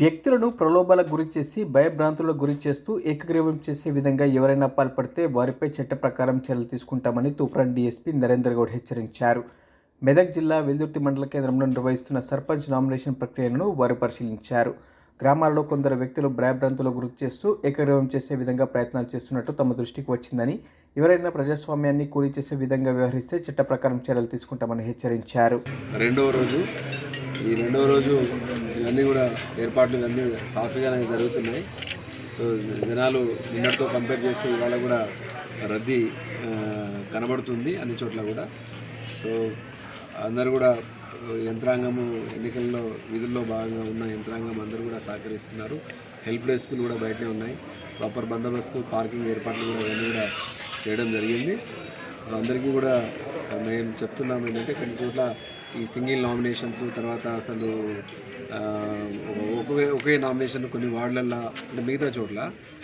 వ్యక్తులను ప్రలోభాలకు గురి చేసి భయభ్రాంతులకు గురి చేస్తూ ఏకగ్రీవం చేసే విధంగా ఎవరైనా పాల్పడితే వారిపై చట్ట ప్రకారం చర్యలు తీసుకుంటామని తూప్రాన్ డీఎస్పీ నరేందర్ గౌడ్ హెచ్చరించారు. మెదక్ జిల్లా వెల్దుర్తి మండల కేంద్రంలో నిర్వహిస్తున్న సర్పంచ్ నామినేషన్ ప్రక్రియను వారు పరిశీలించారు. గ్రామాల్లో కొందరు వ్యక్తులు భయభ్రాంతులకు గురి చేస్తూ ఏకగ్రీవం చేసే విధంగా ప్రయత్నాలు చేస్తున్నట్టు తమ దృష్టికి వచ్చిందని ఎవరైనా ప్రజాస్వామ్యాన్ని కూలి చేసే విధంగా వ్యవహరిస్తే చట్ట ప్రకారం చర్యలు తీసుకుంటామని హెచ్చరించారు. రెండవ రోజు ఈ రెండవ రోజు ఇవన్నీ కూడా ఏర్పాట్లు ఇవన్నీ సాఫీగానే జరుగుతున్నాయి. సో జనాలు నిన్నటితో కంపేర్ చేస్తే ఇవాళ కూడా రద్దీ కనబడుతుంది అన్ని చోట్ల కూడా. సో అందరు కూడా యంత్రాంగము ఎన్నికల్లో విధుల్లో భాగంగా ఉన్న యంత్రాంగం అందరూ కూడా సహకరిస్తున్నారు. హెల్ప్ డెస్క్లు కూడా బయటనే ఉన్నాయి. ప్రాపర్ బందోబస్తు పార్కింగ్ ఏర్పాట్లు కూడా ఇవన్నీ కూడా చేయడం జరిగింది. అందరికీ కూడా మేము చెప్తున్నాం ఏంటంటే కొన్ని చోట్ల ఈ సింగిల్ నామినేషన్స్ తర్వాత అసలు ఒకే ఒకే నామినేషన్ కొన్ని వార్డులల్లో అంటే మిగతా చోట్ల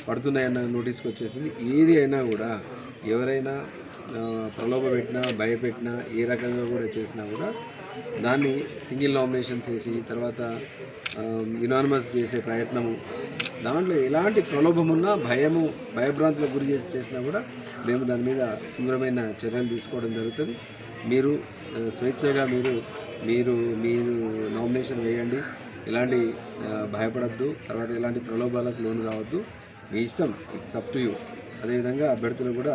పడుతున్నాయన్న నోటీస్కి వచ్చేసింది. ఏది అయినా కూడా ఎవరైనా ప్రలోభ పెట్టినా భయపెట్టినా ఏ రకంగా కూడా చేసినా కూడా దాన్ని సింగిల్ నామినేషన్ చేసి తర్వాత యునానిమస్ చేసే ప్రయత్నము దాంట్లో ఎలాంటి ప్రలోభం ఉన్నా భయము భయభ్రాంతులకు గురి చేసి చేసినా కూడా మేము దాని మీద తీవ్రమైన చర్యలు తీసుకోవడం జరుగుతుంది. మీరు స్వేచ్ఛగా మీరు మీరు మీరు నామినేషన్ వేయండి. ఎలాంటి భయపడద్దు. తర్వాత ఎలాంటి ప్రలోభాలకు లోను కావద్దు మీ ఇష్టం. ఇట్స్ అప్ టు యూ అదేవిధంగా అభ్యర్థులు కూడా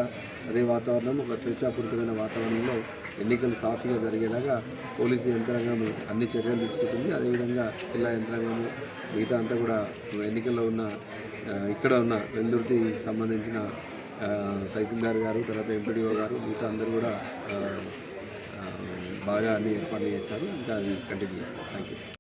అదే వాతావరణం ఒక స్వేచ్ఛాపూరితమైన వాతావరణంలో ఎన్నికలు సాఫీగా జరిగేలాగా పోలీసు యంత్రాంగం అన్ని చర్యలు తీసుకుంటుంది. అదేవిధంగా జిల్లా యంత్రాంగము మిగతా అంతా కూడా ఎన్నికల్లో ఉన్న ఇక్కడ ఉన్న వెల్దుర్తి సంబంధించిన తహసీల్దార్ గారు తర్వాత ఎంపీడీఓ గారు మిగతా అందరూ కూడా బాగా అన్ని ఏర్పాట్లు చేస్తారు. ఇంకా అది కంటిన్యూ చేస్తారు. Thank you